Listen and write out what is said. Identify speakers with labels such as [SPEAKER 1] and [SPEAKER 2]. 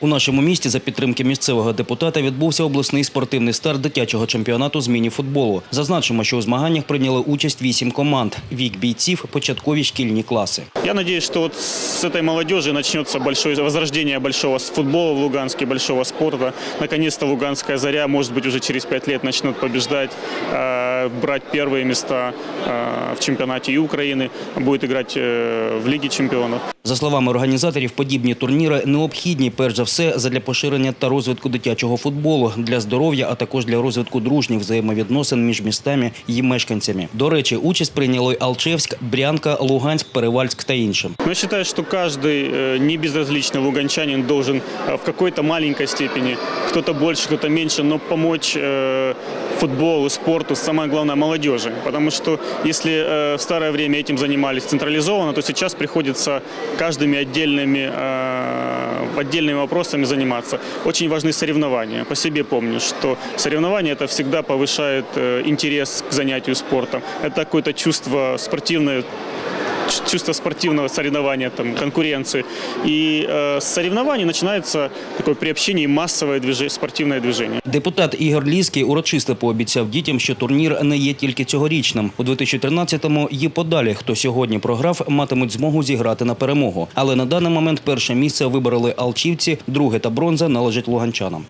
[SPEAKER 1] У нашому місті за підтримки місцевого депутата відбувся обласний спортивний старт дитячого чемпіонату з міні-футболу. Зазначимо, що у змаганнях прийняли участь вісім команд. Вік бійців початкові шкільні класи.
[SPEAKER 2] Я надеюсь, что вот с этой молодежи начнется большое возрождение большого с- футбола в Луганске, большого спорта. Наконец-то Луганская заря, может быть, уже через пять лет начнут побеждать, э, брать первые места э, в чемпионате и Украины, будет играть э, в Лиге чемпионов.
[SPEAKER 1] За словами організаторів, подібні турніри необхідні перш за все задля поширення та розвитку дитячого футболу для здоров'я, а також для розвитку дружніх взаємовідносин між містами і мешканцями. До речі, участь прийняли Алчевськ, Брянка, Луганськ, Перевальськ та інші.
[SPEAKER 2] Но я считаю, что каждый э, не безразличный луганчанин должен э, в какой-то маленькой степени, кто-то больше, кто-то меньше, но помочь э, футболу, спорту, самое главное, молодежи. Потому что если э, в старое время этим занимались централизованно, то сейчас приходится каждыми отдельными, э, отдельными вопросами заниматься. Очень важны соревнования. По себе помню, что соревнования это всегда повышает э, интерес к занятию спортом. Это какое-то чувство спортивное, ч- чувство спортивного соревнования, там, конкуренции. И э, с соревнований начинается такое приобщение и массовое движение, спортивное движение.
[SPEAKER 1] Депутат Ігор Ліський урочисто пообіцяв дітям, що турнір не є тільки цьогорічним. У 2013-му і подалі, хто сьогодні програв, матимуть змогу зіграти на перемогу. Але на даний момент перше місце вибороли алчівці, друге та бронза належить луганчанам.